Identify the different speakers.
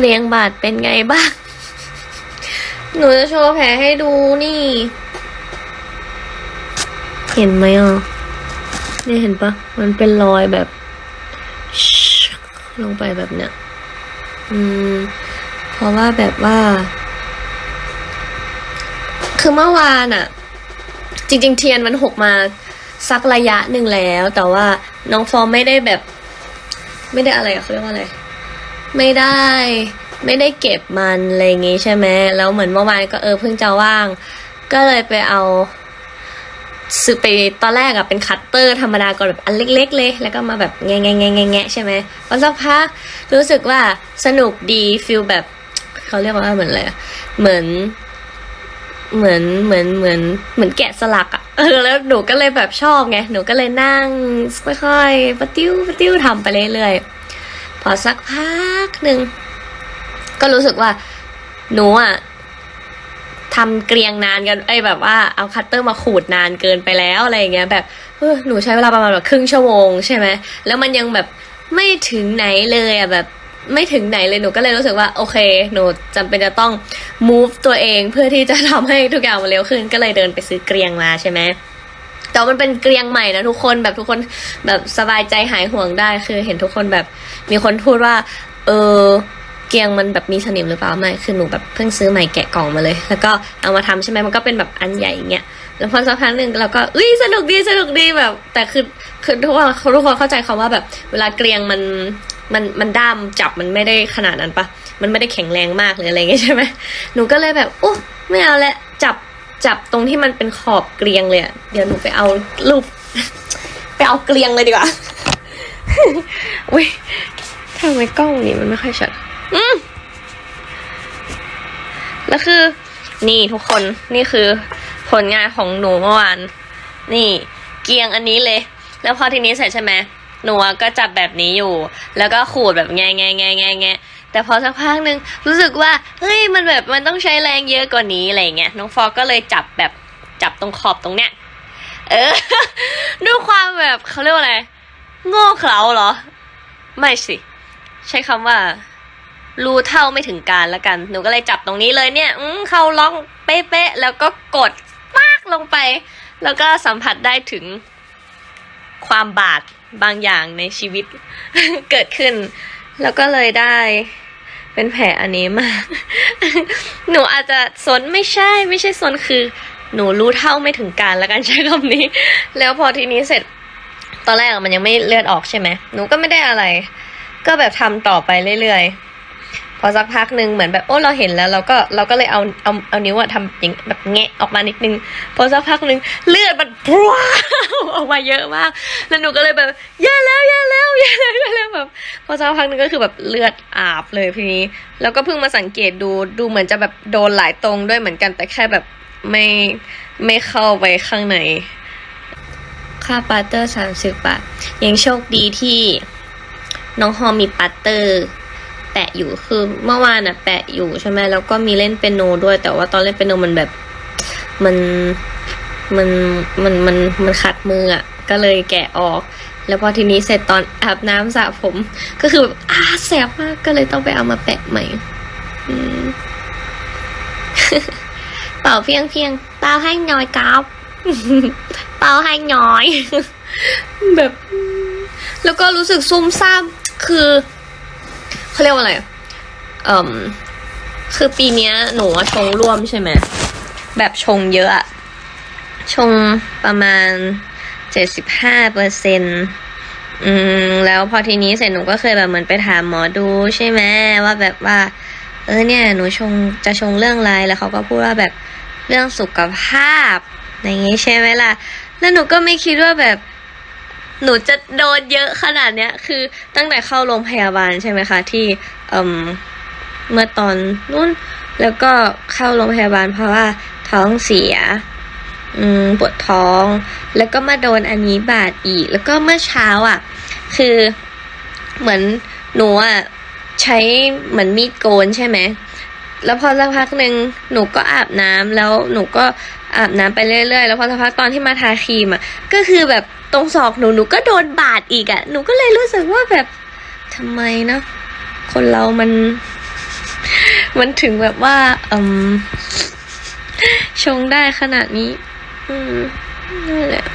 Speaker 1: เกรียงบาดเป็นไงบ้าง หนูจะโชว์แผลให้ดูนี่ เห็นไหมอะนี่เห็นปะมันเป็นรอยแบบ ลงไปแบบเนี้ย อืม เพราะว่าแบบว่า คือเมื่อวานอะจริง ๆ เทียนมันหกมาสักระยะหนึ่งแล้ว แต่ว่าน้องฟอร์มไม่ได้แบบ ไม่ได้อะไรอะเขาเรียกว่าอะไร ไม่ได้ ไม่ได้เก็บมันอะไรอย่างงี้ใช่ไหมแล้วเหมือนเมื่อวานก็เออเพิ่งจะว่าง ก็เลยไปเอาซื้อไปตอนแรกอะเป็นคัตเตอร์ธรรมดาก่อนแบบอันเล็ก ๆ เลย แล้วก็มาแบบแงะแงะแงะแงะแงะใช่ไหมพอสักพักรู้สึกว่าสนุกดีฟิลแบบเขาเรียกว่าเหมือนอะไรเหมือน เหมือนเหมือนเหมือนเหมือนแกะสลักอะเออแล้วหนูก็เลยแบบชอบไงหนูก็เลยนั่งค่อยๆปะติ้วปะติ้วทำไปเรื่อยๆ พอสักพักหนึ่ง ก็รู้สึกว่า หนูอะทำเกรียงนานกันไอ้แบบว่าเอาคัตเตอร์มาขูดนานเกินไปแล้วอะไรอย่างเงี้ยแบบเออหนูใช้เวลาประมาณแบบครึ่งชั่วโมงใช่ไหมแล้วมันยังแบบไม่ถึงไหนเลยอะแบบไม่ถึงไหนเลยหนูก็เลยรู้สึกว่าโอเค หนูจำเป็นจะต้อง move ตัวเองเพื่อที่จะทำให้ทุกอย่างมันเร็วขึ้น ก็เลยเดินไปซื้อเกรียงมาใช่ไหม แต่มันเป็นเกรียงใหม่นะทุกคนแบบทุกคนแบบสบายใจหายห่วงได้คือ เห็นทุกคนแบบ มีคนพูดว่า เออเกรียงมันแบบมีสนิมหรือเปล่าไม่คือหนูแบบเพิ่งซื้อใหม่แกะกล่องมาเลย แล้วก็เอามาทำใช่ไหมมันก็เป็นแบบอันใหญ่อย่างเงี้ยแล้วพอสักพักหนึ่งเราก็อุ้ยสนุกดีสนุกดีแบบ แต่คือคือทุกคนทุกคนเข้าใจคำว่าแบบ เวลาเกรียงมันมันมันด้ามจับมันไม่ได้ขนาดนั้นปะมันไม่ได้แข็งแรงมากหรืออะไรเงี้ยใช่ไหมหนูก็เลยแบบโอ้ไม่เอาละจับ จับตรงที่มันเป็นขอบเกรียงเลยเดี๋ยวหนูไปเอารูป ไปเอาเกรียงเลยดีกว่าอุ้ยทำไมกล้องนี่มันไม่ค่อยชัด อืมแล้วคือ นี่ทุกคนนี่คือผลงานของหนูเมื่อวาน นี่เกียงอันนี้เลย แล้วพอทีนี้เสร็จใช่ไหมหนูก็จับแบบนี้อยู่ แล้วก็ขูดแบบแงะแงะแงะแงะแงะ แต่พอสักพักหนึ่งรู้สึกว่าเฮ้ยมันแบบมันต้องใช้แรงเยอะกว่านี้อะไรเงี้ยน้องฟอก็เลยจับแบบจับตรงขอบตรงเนี้ยเออด้วยความแบบเขาเรียกว่าอะไรโง่เขลาเหรอ ไม่สิ ใช้คำว่า รู้เท่าไม่ถึงการละกัน หนูก็เลยจับตรงนี้เลยเนี่ยอเข้าล็อกเป๊ะๆแล้วก็กดปากลงไป แล้วก็สัมผัสได้ถึงความบาดบางอย่างในชีวิตเกิดขึ้น แล้วก็เลยได้เป็นแผลอันนี้มา หนูอาจจะสนไม่ใช่ ไม่ใช่สนคือ หนูรู้เท่าไม่ถึงการและกันใช้คำนี้ แล้วพอทีนี้เสร็จ ตอนแรกมันยังไม่เลือดออกใช่ไหมหนูก็ไม่ได้อะไร ก็แบบทำต่อไปเรื่อยๆ พอสักพักหนึ่งเหมือนแบบโอ้เราเห็นแล้วเราก็เราก็เลยเอาเอาเอานิ้วอะทำอย่างแบบแงะออกมานิดนึง พอสักพักหนึ่งเลือดมันพรวาออกมาเยอะมาก แล้วหนูก็เลยแบบแย่แล้วแย่แล้วแย่แล้วแย่แล้วแบบพอสักพักหนึ่งก็คือแบบเลือดอาบเลยทีนี้ แล้วก็เพิ่งมาสังเกตดูดูเหมือนจะแบบโดนหลายตรงด้วยเหมือนกันแต่แค่แบบไม่ไม่เข้าไปข้างในค่าปัตเตอร์สามสิบบาทยังโชคดีที่น้องฮอมมีปัตเตอร์ ปะอยู่คือเมื่อวานอะแปะอยู่ใช่ไหมแล้วก็มีเล่นเปียโนด้วย แต่ว่าตอนเล่นเปียโนมันแบบ มันมันมันมันมันขัดมืออะก็เลยแกะออก แล้วพอทีนี้เสร็จตอนอาบน้ำสระผม ก็คือแบบอาแสบมากก็เลยต้องไปเอามาแปะใหม่เป่าเพียงเพียงเป่าให้น้อยกราบเป่าให้น้อย แบบ แล้วก็รู้สึกซุ่มซ่ามคือ เขาเรียกว่าอะไรเอ่มคือปีนี้หนูชงร่วมใช่ไหมแบบชงเยอะอะชงประมาณเจ็ดสิบห้าเปอร์เซ็นอืมแล้วพอทีนี้เสร็จหนูก็เคยแบบเหมือนไปถามหมอดูใช่ไหมว่าแบบว่า เออเนี่ยหนูชงจะชงเรื่องอะไรแล้วเขาก็พูดว่าแบบเรื่องสุขภาพอย่างงี้ใช่ไหมล่ะ แล้วหนูก็ไม่คิดว่าแบบ หนูจะโดนเยอะขนาดเนี้ย คือตั้งแต่เข้าโรงพยาบาลใช่ไหมคะ ที่เอ่มเมื่อตอนนู้น แล้วก็เข้าโรงพยาบาลเพราะว่าท้องเสีย อืมปวดท้อง แล้วก็มาโดนอันนี้บาดอีก แล้วก็เมื่อเช้าอะ คือเหมือนหนูอะใช้เหมือนมีดโกนใช่ไหม แล้วพอสักพักหนึ่งหนูก็อาบน้ำแล้วหนูก็อาบน้ำไปเรื่อยๆ แล้วพอสักพักตอนที่มาทาครีมอะ ก็คือแบบ ตรงศอกหนูหนูก็โดนบาดอีกอะ หนูก็เลยรู้สึกว่าแบบทำไมนะคนเรามัน มันถึงแบบว่าอืมชงได้ขนาดนี้ อืมนั่นแหละ